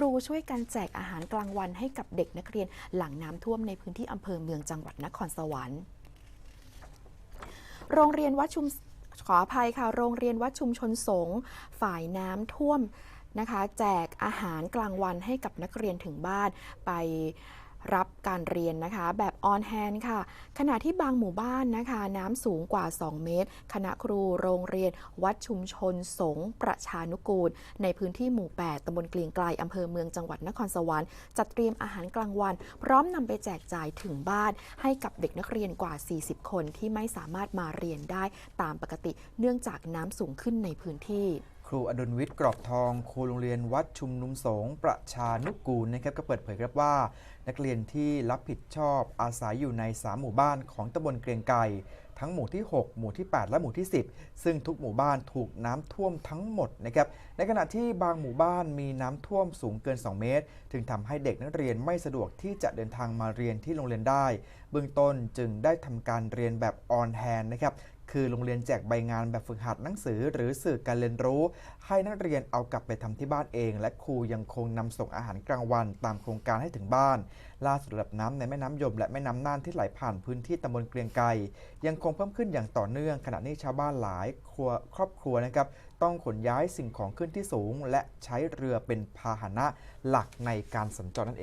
รูช่วยกันแจกอาหารกลางวันให้กับเด็กนักเรียนหลังน้ำท่วมในพื้นที่อำเภอเมืองจังหวัดนครสวรรค์ โรงเรียนวัดชุมขออภัยค่ะ โรงเรียนวัดชุมชนสงฝ่ายน้ำท่วมนะคะ แจกอาหารกลางวันให้กับนักเรียนถึงบ้านไป รับการเรียนนะคะ แบบออนแฮนค่ะ ขณะที่บางหมู่บ้านนะคะ น้ำสูงกว่า 2 เมตร คณะครูโรงเรียน วัดชุมชน สงประชานุกูล ในพื้นที่หมู่ 8ตำบลเกลียงไกลอำเภอเมืองจังหวัดนครสวรรค์จัดเตรียมอาหารกลางวัน พร้อมนำไปแจกจ่ายถึงบ้าน ให้กับเด็กนักเรียนกว่า 40 คนที่ไม่สามารถมาเรียนได้ตามปกติ เนื่องจากน้ำสูงขึ้นในพื้นที่ ครูอดุลวิทย์กรอบทองครูโรงเรียนวัดชุมนุมสงประชานุกูลนะครับก็เปิดเผยครับว่า นักเรียนที่รับผิดชอบอาศัยอยู่ใน 3 หมู่บ้านของตำบลเกรียงไก่ทั้งหมู่ที่ 6 หมู่ที่ 8 และหมู่ที่ 10 ซึ่งทุกหมู่บ้านถูกน้ำท่วมทั้งหมดนะครับในขณะที่บางหมู่บ้านมีน้ำท่วมสูงเกิน 2 เมตร ถึงทำให้เด็กนักเรียนไม่สะดวกที่จะเดินทางมาเรียนที่โรงเรียนได้ เบื้องต้นจึงได้ทำการเรียนแบบออนแฮนนะครับ คือโรงเรียนแจกใบงานแบบฝึกหัดหนังสือ หรือสื่อการเรียนรู้ ให้นักเรียนเอากลับไปทำที่บ้านเอง และครูยังคงนำส่งอาหารกลางวันตามโครงการให้ถึงบ้าน ล่าสุดระดับน้ำในแม่น้ำยม และแม่น้ำน่านที่ไหลผ่านพื้นที่ตำบลเกรียงไกรยังคงเพิ่มขึ้นอย่างต่อเนื่อง ขณะนี้ชาวบ้านหลายครัวครอบครัวนะครับต้องขนย้ายสิ่งของขึ้นที่สูง และใช้เรือเป็นพาหนะหลักในการสัญจรนั่นเอง